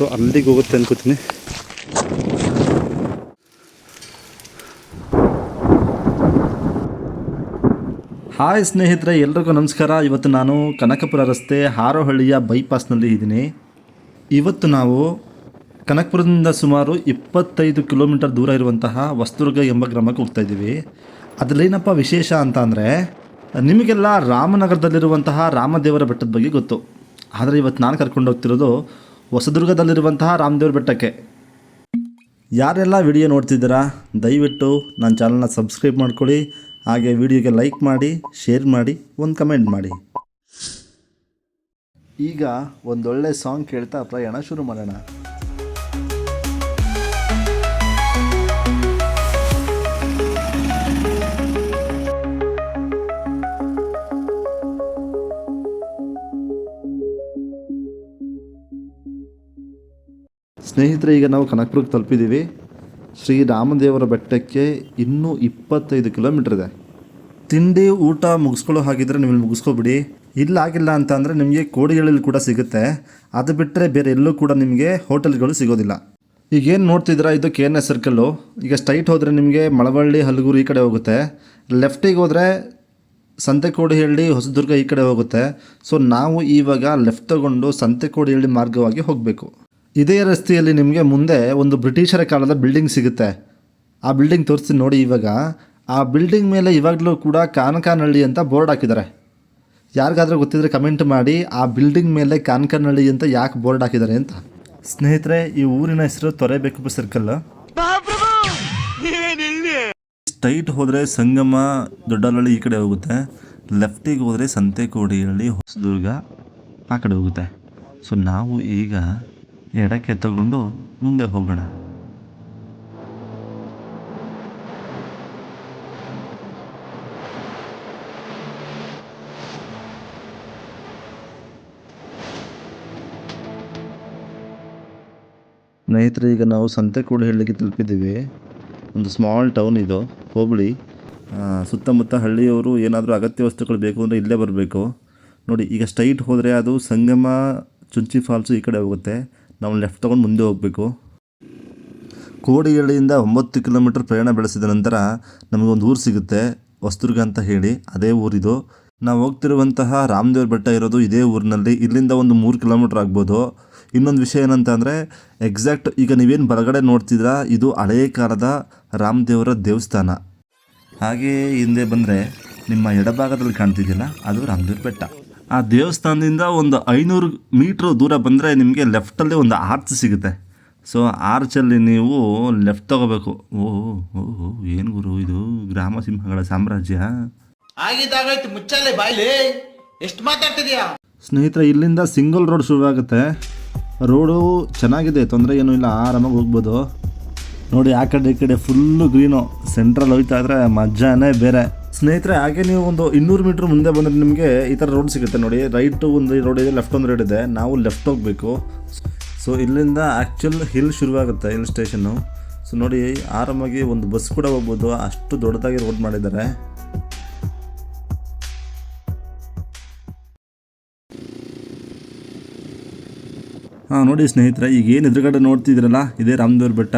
So ಅಲ್ಲಿಗೆ ಹೋಗುತ್ತೆ ಅನ್ಕೋತೀನಿ. ಹಾಯ್ ಸ್ನೇಹಿತರೆ, ಎಲ್ರಿಗೂ ನಮಸ್ಕಾರ. ಇವತ್ತು ನಾನು ಕನಕಪುರ ರಸ್ತೆ ಹಾರೋಹಳ್ಳಿಯ ಬೈಪಾಸ್ನಲ್ಲಿ ಇದ್ದೀನಿ. ಇವತ್ತು ನಾವು ಕನಕಪುರದಿಂದ ಸುಮಾರು ಇಪ್ಪತ್ತೈದು ಕಿಲೋಮೀಟರ್ ದೂರ ಇರುವಂತಹ ವಸ್ತುರ್ಗ ಎಂಬ ಗ್ರಾಮಕ್ಕೆ ಹೋಗ್ತಾ ಇದ್ದೀವಿ. ಅದರಲ್ಲೇನಪ್ಪ ವಿಶೇಷ ಅಂತ ಅಂದರೆ, ನಿಮಗೆಲ್ಲ ರಾಮನಗರದಲ್ಲಿರುವಂತಹ ರಾಮದೇವರ ಬೆಟ್ಟದ ಬಗ್ಗೆ ಗೊತ್ತು. ಆದರೆ ಇವತ್ತು ನಾನು ಕರ್ಕೊಂಡು ಹೋಗ್ತಿರೋದು ಹೊಸದುರ್ಗದಲ್ಲಿರುವಂತಹ ರಾಮದೇವ್ರ ಬೆಟ್ಟಕ್ಕೆ. ಯಾರೆಲ್ಲ ವಿಡಿಯೋ ನೋಡ್ತಿದ್ದೀರಾ, ದಯವಿಟ್ಟು ನನ್ನ ಚಾನಲ್ನ ಸಬ್ಸ್ಕ್ರೈಬ್ ಮಾಡ್ಕೊಳ್ಳಿ, ಹಾಗೆ ವಿಡಿಯೋಗೆ ಲೈಕ್ ಮಾಡಿ, ಶೇರ್ ಮಾಡಿ, ಒಂದು ಕಮೆಂಟ್ ಮಾಡಿ. ಈಗ ಒಂದೊಳ್ಳೆ ಸಾಂಗ್ ಕೇಳ್ತಾ ಪ್ರಯಾಣ ಶುರು ಮಾಡೋಣ. ಸ್ನೇಹಿತರೆ, ಈಗ ನಾವು ಕನಕಪುರಕ್ಕೆ ತಲುಪಿದ್ದೀವಿ. ಶ್ರೀರಾಮದೇವರ ಬೆಟ್ಟಕ್ಕೆ ಇನ್ನೂ ಇಪ್ಪತ್ತೈದು ಕಿಲೋಮೀಟ್ರ್ ಇದೆ. ತಿಂಡಿ, ಊಟ ಮುಗಿಸ್ಕೊಳ್ಳೋ ಹಾಗಿದ್ರೆ ನೀವು ಇಲ್ಲಿ ಮುಗಿಸ್ಕೊಬಿಡಿ. ಇಲ್ಲ ಆಗಿಲ್ಲ ಅಂತ ಅಂದರೆ ನಿಮಗೆ ಕೋಡಿಗಳಲ್ಲಿ ಕೂಡ ಸಿಗುತ್ತೆ. ಅದು ಬಿಟ್ಟರೆ ಬೇರೆ ಎಲ್ಲೂ ಕೂಡ ನಿಮಗೆ ಹೋಟೆಲ್ಗಳು ಸಿಗೋದಿಲ್ಲ. ಈಗ ಏನು ನೋಡ್ತಿದ್ದೀರಾ, ಇದು ಕೆ ಎನ್ ಎಸ್ ಸರ್ಕಲ್ಲು. ಈಗ ಸ್ಟ್ರೈಟ್ ಹೋದರೆ ನಿಮಗೆ ಮಳವಳ್ಳಿ, ಹಲಗೂರು ಈ ಕಡೆ ಹೋಗುತ್ತೆ. ಲೆಫ್ಟಿಗೆ ಹೋದರೆ ಸಂತೆಕೋಡಿಹಳ್ಳಿ ಹೊಸದುರ್ಗ ಈ ಕಡೆ ಹೋಗುತ್ತೆ. ಸೊ, ನಾವು ಇವಾಗ ಲೆಫ್ಟ್ ತಗೊಂಡು ಸಂತೆಕೋಡಿಹಳ್ಳಿ ಮಾರ್ಗವಾಗಿ ಹೋಗಬೇಕು. ಇದೇ ರಸ್ತೆಯಲ್ಲಿ ನಿಮಗೆ ಮುಂದೆ ಒಂದು ಬ್ರಿಟಿಷರ ಕಾಲದ ಬಿಲ್ಡಿಂಗ್ ಸಿಗುತ್ತೆ. ಆ ಬಿಲ್ಡಿಂಗ್ ತೋರಿಸ್ತೀನಿ ನೋಡಿ ಇವಾಗ. ಆ ಬಿಲ್ಡಿಂಗ್ ಮೇಲೆ ಇವಾಗಲೂ ಕೂಡ ಕಾನಕಾನಹಳ್ಳಿ ಅಂತ ಬೋರ್ಡ್ ಹಾಕಿದ್ದಾರೆ. ಯಾರಿಗಾದರೂ ಗೊತ್ತಿದ್ರೆ ಕಮೆಂಟ್ ಮಾಡಿ, ಆ ಬಿಲ್ಡಿಂಗ್ ಮೇಲೆ ಕಾನಕಾನಹಳ್ಳಿ ಅಂತ ಯಾಕೆ ಬೋರ್ಡ್ ಹಾಕಿದ್ದಾರೆ ಅಂತ. ಸ್ನೇಹಿತರೆ, ಈ ಊರಿನ ಹೆಸರು ತೊರೆಬೇಕು ಸರ್ಕಲ್ ಸ್ಟೈಟ್ ಹೋದರೆ ಸಂಗಮ ದೊಡ್ಡನಹಳ್ಳಿ ಈ ಕಡೆ ಹೋಗುತ್ತೆ. ಲೆಫ್ಟಿಗೆ ಹೋದರೆ ಸಂತೆಕೋಡಿಹಳ್ಳಿ, ಹೊಸದುರ್ಗ ಆ ಕಡೆ ಹೋಗುತ್ತೆ. ಸೊ ನಾವು ಈಗ ಎಡಕ್ಕೆ ತಗೊಂಡು ಮುಂದೆ ಹೋಗೋಣ. ಸ್ನೇಹಿತರೆ, ಈಗ ನಾವು ಸಂತೆಕೋಡಿಹಳ್ಳಿಗೆ ತಲುಪಿದ್ದೀವಿ. ಒಂದು ಸ್ಮಾಲ್ ಟೌನ್ ಇದು, ಹೋಬಳಿ. ಸುತ್ತಮುತ್ತ ಹಳ್ಳಿಯವರು ಏನಾದರೂ ಅಗತ್ಯ ವಸ್ತುಗಳು ಬೇಕು ಅಂದರೆ ಇಲ್ಲೇ ಬರಬೇಕು. ನೋಡಿ, ಈಗ ಸ್ಟ್ರೈಟ್ ಹೋದರೆ ಅದು ಸಂಗಮ, ಚುಂಚಿ ಫಾಲ್ಸು ಈ ಕಡೆ ಹೋಗುತ್ತೆ. ನಾವು ಲೆಫ್ಟ್ ತೊಗೊಂಡು ಮುಂದೆ ಹೋಗಬೇಕು. ಕೋಡಿಹಳ್ಳಿಯಿಂದ ಒಂಬತ್ತು ಕಿಲೋಮೀಟರ್ ಪ್ರಯಾಣ ಬೆಳೆಸಿದ ನಂತರ ನಮಗೊಂದು ಊರು ಸಿಗುತ್ತೆ ವಸ್ತುರ್ಗ ಅಂತ ಹೇಳಿ. ಅದೇ ಊರಿದು. ನಾವು ಹೋಗ್ತಿರುವಂತಹ ರಾಮದೇವ್ರ ಬೆಟ್ಟ ಇರೋದು ಇದೇ ಊರಿನಲ್ಲಿ. ಇಲ್ಲಿಂದ ಒಂದು ಮೂರು ಕಿಲೋಮೀಟ್ರ್ ಆಗ್ಬೋದು. ಇನ್ನೊಂದು ವಿಷಯ ಏನಂತ ಅಂದರೆ ಎಕ್ಸಾಕ್ಟ್ ಈಗ ನೀವೇನು ಬಲಗಡೆ ನೋಡ್ತಿದ್ರ ಇದು ಹಳೆಯ ಕಾಲದ ರಾಮದೇವರ ದೇವಸ್ಥಾನ. ಹಾಗೆಯೇ ಹಿಂದೆ ಬಂದರೆ ನಿಮ್ಮ ಎಡಭಾಗದಲ್ಲಿ ಕಾಣ್ತಿದ್ದಿಲ್ಲ ಅದು ರಾಮದೇವ್ರ ಬೆಟ್ಟ. ಆ ದೇವಸ್ಥಾನದಿಂದ ಒಂದು ಐನೂರು ಮೀಟ್ರ್ ದೂರ ಬಂದರೆ ನಿಮಗೆ ಲೆಫ್ಟಲ್ಲಿ ಒಂದು ಆರ್ಚ್ ಸಿಗುತ್ತೆ. ಸೊ ಆರ್ಚಲ್ಲಿ ನೀವು ಲೆಫ್ಟ್ ತಗೋಬೇಕು. ಓ ಓ ಏನು ಗುರು ಇದು? ಗ್ರಾಮ ಸಿಂಹಗಳ ಸಾಮ್ರಾಜ್ಯ? ಆಗಿದ್ದಾಗಾಯ್ತು ಮುಚ್ಚಲ್ಲೇ ಬಾಯ್ಲಿ. ಎಷ್ಟು ಮಾತಾಡ್ತಿದ್ಯಾ? ಸ್ನೇಹಿತರೆ ಇಲ್ಲಿಂದ ಸಿಂಗಲ್ ರೋಡ್ ಶುರುವಾಗುತ್ತೆ ರೋಡು ಚೆನ್ನಾಗಿದೆ ತೊಂದರೆ ಏನೂ ಇಲ್ಲ ಆರಾಮಾಗಿ ಹೋಗ್ಬೋದು. ನೋಡಿ ಆ ಕಡೆ ಈ ಕಡೆ ಫುಲ್ಲು ಗ್ರೀನು ಸೆಂಟ್ರಲ್ಲಿ ಹೋಯ್ತಾ ಇದ್ರೆ ಮಜಾನೇ ಬೇರೆ. ಸ್ನೇಹಿತರೆ, ಹಾಗೆ ನೀವು ಒಂದು ಇನ್ನೂರು ಮೀಟ್ರ್ ಮುಂದೆ ಬಂದರೆ ನಿಮಗೆ ಈ ಥರ ರೋಡ್ ಸಿಗುತ್ತೆ ನೋಡಿ. ರೈಟು ಒಂದು ರೋಡ್ ಇದೆ ಲೆಫ್ಟ್ ಒಂದು ರೋಡ್ ಇದೆ. ನಾವು ಲೆಫ್ಟ್ ಹೋಗಬೇಕು. ಸೊ ಇಲ್ಲಿಂದ ಆ್ಯಕ್ಚುಲ್ ಹಿಲ್ ಶುರುವಾಗುತ್ತೆ ಹಿಲ್ ಸ್ಟೇಷನ್ನು ಸೊ ನೋಡಿ, ಆರಾಮಾಗಿ ಒಂದು ಬಸ್ ಕೂಡ ಹೋಗ್ಬೋದು. ಅಷ್ಟು ದೊಡ್ಡದಾಗಿ ರೋಡ್ ಮಾಡಿದ್ದಾರೆ. ಹಾಂ, ನೋಡಿ ಸ್ನೇಹಿತರೆ, ಈಗ ಏನು ಎದುರುಗಡೆ ನೋಡ್ತಿದ್ದೀರಲ್ಲ, ಇದೇ ರಾಮದೇವ್ರ ಬೆಟ್ಟ.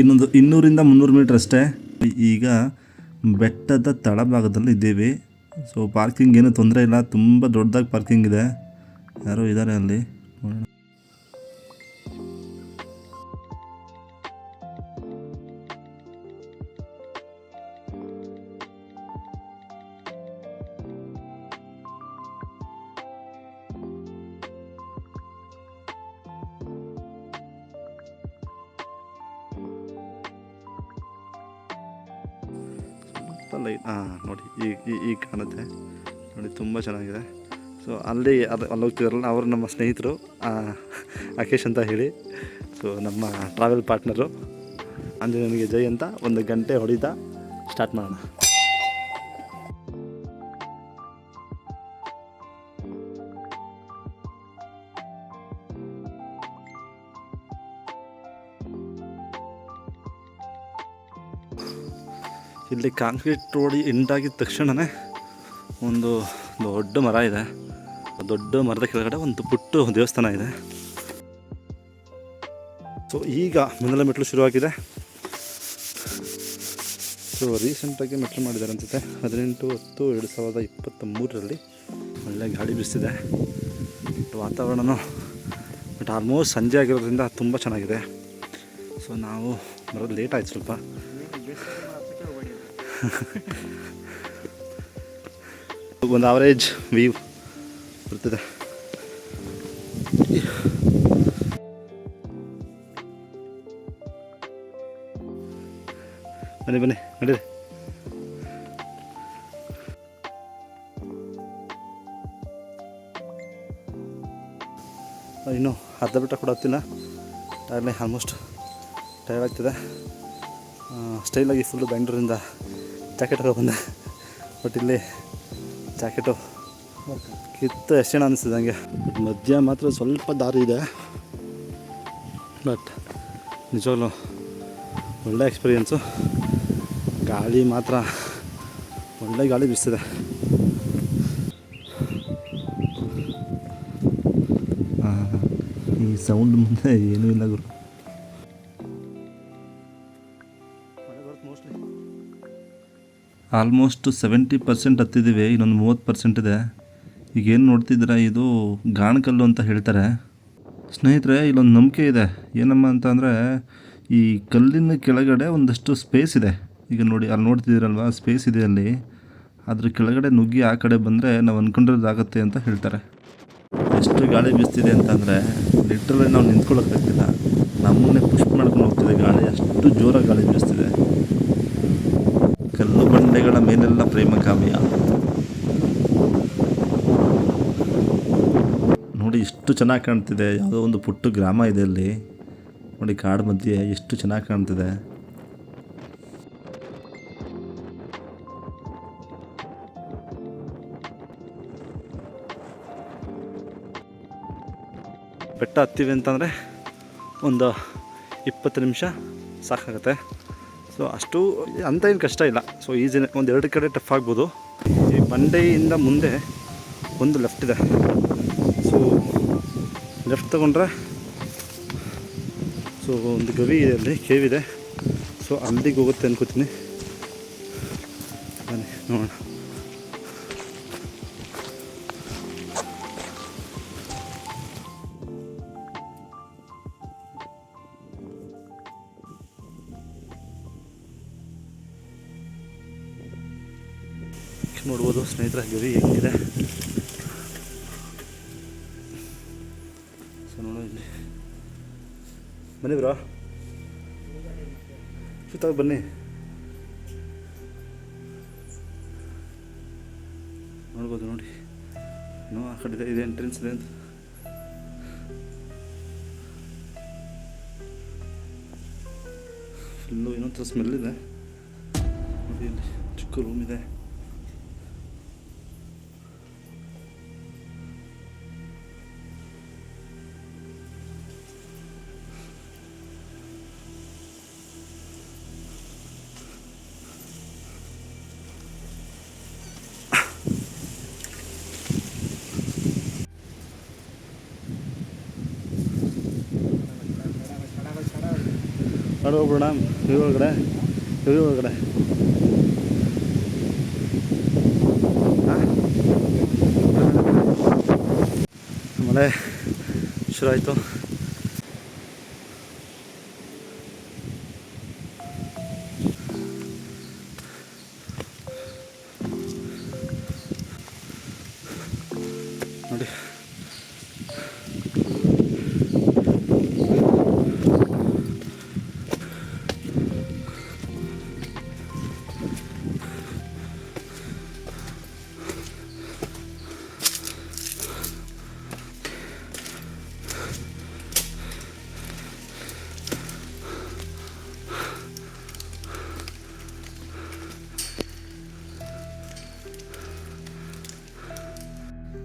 ಇನ್ನೊಂದು ಇನ್ನೂರಿಂದ ಮುನ್ನೂರು ಮೀಟ್ರ್ ಅಷ್ಟೇ. ಈಗ ಬೆಟ್ಟದ ತಳಭಾಗದಲ್ಲಿ ಇದ್ದೀವಿ. ಸೊ ಪಾರ್ಕಿಂಗ್ ಏನೂ ತೊಂದರೆ ಇಲ್ಲ. ತುಂಬ ದೊಡ್ಡದಾಗಿ ಪಾರ್ಕಿಂಗ್ ಇದೆ. ಯಾರೋ ಇದ್ದಾರೆ ಅಲ್ಲಿ. ನೋಡೋಣ. ಲೈಟ್ ಹಾಂ ನೋಡಿ ಈಗ ಈಗ ಕಾಣುತ್ತೆ. ನೋಡಿ, ತುಂಬ ಚೆನ್ನಾಗಿದೆ. ಸೊ ಅಲ್ಲಿ ಅದು ಅಲ್ಲಿ ಹೋಗ್ತಿದ್ರಲ್ಲ, ಅವರು ನಮ್ಮ ಸ್ನೇಹಿತರು ಅಕೇಶ್ ಅಂತ ಹೇಳಿ. ಸೊ ನಮ್ಮ ಟ್ರಾವೆಲ್ ಪಾರ್ಟ್ನರು ಅಂದರೆ ನನಗೆ ಜೈ ಅಂತ ಒಂದು ಗಂಟೆ ಹೊಡಿತಾ ಸ್ಟಾರ್ಟ್ ಮಾಡೋಣ. ಇಲ್ಲಿ ಕಾಂಕ್ರೀಟ್ ರೋಡ್ ಎಂಟಾಗಿದ ತಕ್ಷಣವೇ ಒಂದು ದೊಡ್ಡ ಮರ ಇದೆ. ದೊಡ್ಡ ಮರದ ಕೆಳಗಡೆ ಒಂದು ಪುಟ್ಟ ದೇವಸ್ಥಾನ ಇದೆ. ಸೊ ಈಗ ಮೊದಲ ಮೆಟ್ಲು ಶುರುವಾಗಿದೆ. ಸೊ ರೀಸೆಂಟಾಗಿ ಮೆಟ್ಲು ಮಾಡಿದ್ದಾರೆ ಅನಿಸುತ್ತೆ. ಹದಿನೆಂಟು ಹತ್ತು ಎರಡು ಸಾವಿರದ ಇಪ್ಪತ್ತ ಮೂರರಲ್ಲಿ ಒಳ್ಳೆ ಗಾಳಿ ಬೀಸಿದೆ ಬಟ್ ಬಟ್ ಆಲ್ಮೋಸ್ಟ್ ಸಂಜೆ ಆಗಿರೋದ್ರಿಂದ ತುಂಬ ಚೆನ್ನಾಗಿದೆ. ಸೊ ನಾವು ಬರೋದು ಲೇಟ್ ಆಯ್ತು ಸ್ವಲ್ಪ. ಒಂದು ಆವರೇಜ್ ವ್ಯೂ ಬರ್ತದೆ. ಬನ್ನಿ ಬನ್ನಿ, ನಡೀರಿ. ಇನ್ನು ಅರ್ಧ ಬಿಟ್ಟ ಕೂಡ ಹತ್ತಿಲ್ಲ. ಆಗಲೇ ಆಲ್ಮೋಸ್ಟ್ ಟೈರ್ಡ್ ಆಗ್ತಿದೆ. ಸ್ಟೈಲಾಗಿ ಫುಲ್ಲು ಬೆಂಗಳೂರಿಂದ ಜಾಕೆಟ್ ಬಂದೆ. ಬಟ್ ಇಲ್ಲಿ ಜಾಕೆಟು ಕಿತ್ತು ಎಷ್ಟು ಜನ ಅನಿಸ್ತಿದೆ ಹಂಗೆ ಬಟ್ ಮಧ್ಯ ಮಾತ್ರ ಸ್ವಲ್ಪ ದಾರಿ ಇದೆ. ಬಟ್ ನಿಜವಾಗ್ಲೂ ಒಳ್ಳೆ ಎಕ್ಸ್ಪೀರಿಯೆನ್ಸು ಗಾಳಿ ಮಾತ್ರ ಒಳ್ಳೆ ಗಾಳಿ ಬೀಸ್ತಿದೆ. ಈ ಸೌಂಡ್ ಮುಂದೆ ಏನೂ ಇಲ್ಲ ಗುರು. ಆಲ್ಮೋಸ್ಟ್ ಸೆವೆಂಟಿ ಪರ್ಸೆಂಟ್ ಹತ್ತಿದ್ದೀವಿ ಇನ್ನೊಂದು ಮೂವತ್ತು ಪರ್ಸೆಂಟ್ ಇದೆ. ಈಗ ಏನು ನೋಡ್ತಿದ್ದೀರಾ, ಇದು ಗಾಣಕಲ್ಲು ಅಂತ ಹೇಳ್ತಾರೆ. ಸ್ನೇಹಿತರೆ, ಇಲ್ಲೊಂದು ನಂಬಿಕೆ ಇದೆ. ಏನಮ್ಮ ಅಂತ ಈ ಕಲ್ಲಿನ ಕೆಳಗಡೆ ಒಂದಷ್ಟು ಸ್ಪೇಸ್ ಇದೆ. ಈಗ ನೋಡಿ, ಅಲ್ಲಿ ನೋಡ್ತಿದ್ದೀರಲ್ವ ಸ್ಪೇಸ್ ಇದೆ ಅಲ್ಲಿ. ಅದ್ರ ಕೆಳಗಡೆ ನುಗ್ಗಿ ಆ ಕಡೆ ಬಂದರೆ ನಾವು ಅಂದ್ಕೊಂಡಿರೋದಾಗತ್ತೆ ಅಂತ ಹೇಳ್ತಾರೆ. ಎಷ್ಟು ಗಾಳಿ ಬೀಸ್ತಿದೆ ಅಂತಂದರೆ ಲಿಟ್ರಲಿ ನಾವು ನಿಂತ್ಕೊಳ್ಳೋಕ್ಕಾಗ್ತಿಲ್ಲ ನಮ್ಮನ್ನೇ ಪುಷ್ ಮಾಡ್ಕೊಂಡು ಹೋಗ್ತಿದೆ ಗಾಳಿ. ಅಷ್ಟು ಜೋರಾಗಿ ಗಾಳಿ ಬೀಸ್ತಿದೆ. ಬಂಡೆಗಳ ಮೇಲೆಲ್ಲ ಪ್ರೇಮ ಕಾವ್ಯ ನೋಡಿ ಎಷ್ಟು ಚೆನ್ನಾಗಿ ಕಾಣ್ತಿದೆ. ಯಾವುದೋ ಒಂದು ಪುಟ್ಟ ಗ್ರಾಮ ಇದೆ ಅಲ್ಲಿ. ನೋಡಿ ಕಾಡು ಮಧ್ಯೆ ಎಷ್ಟು ಚೆನ್ನಾಗಿ ಕಾಣ್ತಿದೆ. ಬೆಟ್ಟ ಹತ್ತೀವಿ ಅಂತಂದರೆ ಒಂದು ಇಪ್ಪತ್ತು ನಿಮಿಷ ಸಾಕಾಗುತ್ತೆ. ಸೊ ಅಷ್ಟು ಅಂತ ಏನು ಕಷ್ಟ ಇಲ್ಲ. ಸೊ ಈಸಿನೇ ಒಂದು ಎರಡು ಕಡೆ ಟಫ್ ಆಗ್ಬೋದು. ಈ ಬಂಡೆಯಿಂದ ಮುಂದೆ ಒಂದು ಲೆಫ್ಟ್ ಇದೆ. ಸೊ ಲೆಫ್ಟ್ ತೊಗೊಂಡ್ರೆ ಸೊ ಒಂದು ಗವಿ ಇದೆ ಅಲ್ಲಿ ಇದೆ. ಸೊ ಅಲ್ಲಿಗೆ ಹೋಗುತ್ತೆ ಅನ್ಕೋತೀನಿ. ಬನ್ನಿ, ನೋಡೋಣ. ಸ್ನೇಹಿತರ ಗವಿ ಹೆಂಗಿದೆ? ಸೊ ನೋಡೋ ಇಲ್ಲಿ. ಬನ್ನಿ ಬ್ರೋ. ಸುತ್ತಾಗ ಬನ್ನಿ. ನೋಡ್ಬೋದು, ನೋಡಿ. ನೋ ಆ ಕಡೆ ಇದೆ ಎಂಟ್ರೆನ್ಸ್ ಇದೆ ಅಂತ. ಫುಲ್ಲು ಇನ್ನೊಂಥರ ಸ್ಮೆಲ್ ಇದೆ. ನೋಡಿ ಇಲ್ಲಿ, ಚಿಕ್ಕ ರೂಮ್ ಇದೆ. ಮಾಡಿ ಹೋಗ್ಬಿಡೋಣ ಇವ್ ಒಳಗಡೆ ಇವ್ ಒಳಗಡೆ ಮಳೆ ಶುರು ಆಯಿತು.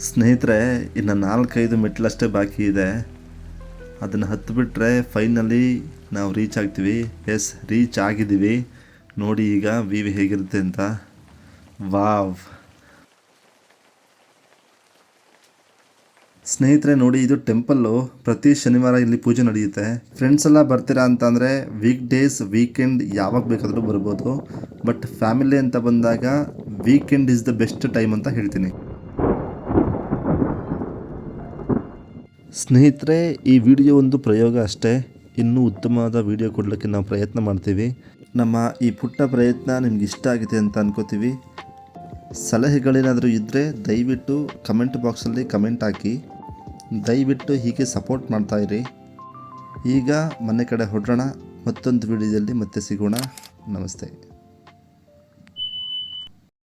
ಸ್ನೇಹಿತರೆ, ಇನ್ನು ನಾಲ್ಕೈದು ಮೆಟ್ಲಷ್ಟೇ ಬಾಕಿ ಇದೆ. ಅದನ್ನು ಹತ್ತಿಬಿಟ್ರೆ ಫೈನಲಿ ನಾವು ರೀಚ್ ಆಗ್ತೀವಿ. ಎಸ್, ರೀಚ್ ಆಗಿದ್ದೀವಿ. ನೋಡಿ ಈಗ ವಿವಿ ಹೇಗಿರುತ್ತೆ ಅಂತ. ವಾವ್. ಸ್ನೇಹಿತರೆ, ನೋಡಿ ಇದು ಟೆಂಪಲ್ಲು. ಪ್ರತಿ ಶನಿವಾರ ಇಲ್ಲಿ ಪೂಜೆ ನಡೆಯುತ್ತೆ. ಫ್ರೆಂಡ್ಸ್ ಎಲ್ಲ ಬರ್ತೀರಾ ಅಂತಂದರೆ ವೀಕ್ ಡೇಸ್ ವೀಕೆಂಡ್ ಯಾವಾಗ ಬೇಕಾದರೂ ಬರ್ಬೋದು. ಬಟ್ ಫ್ಯಾಮಿಲಿ ಅಂತ ಬಂದಾಗ weekend is the best time ಅಂತ ಹೇಳ್ತೀನಿ. ಸ್ನೇಹಿತರೆ, ಈ ವಿಡಿಯೋ ಒಂದು ಪ್ರಯೋಗ ಅಷ್ಟೇ. ಇನ್ನೂ ಉತ್ತಮವಾದ ವಿಡಿಯೋ ಕೊಡಲಿಕ್ಕೆ ನಾವು ಪ್ರಯತ್ನ ಮಾಡ್ತೀವಿ. ನಮ್ಮ ಈ ಪುಟ್ಟ ಪ್ರಯತ್ನ ನಿಮ್ಗೆ ಇಷ್ಟ ಆಗಿದೆ ಅಂತ ಅನ್ಕೋತೀವಿ. ಸಲಹೆಗಳೇನಾದರೂ ಇದ್ದರೆ ದಯವಿಟ್ಟು ಕಮೆಂಟ್ ಬಾಕ್ಸಲ್ಲಿ ಕಮೆಂಟ್ ಹಾಕಿ. ದಯವಿಟ್ಟು ಹೀಗೆ ಸಪೋರ್ಟ್ ಮಾಡ್ತಾಯಿರಿ ಈಗ ಮನೆ ಕಡೆ ಹೊಡೋಣ ಮತ್ತೊಂದು ವಿಡಿಯೋದಲ್ಲಿ ಮತ್ತೆ ಸಿಗೋಣ. ನಮಸ್ತೆ.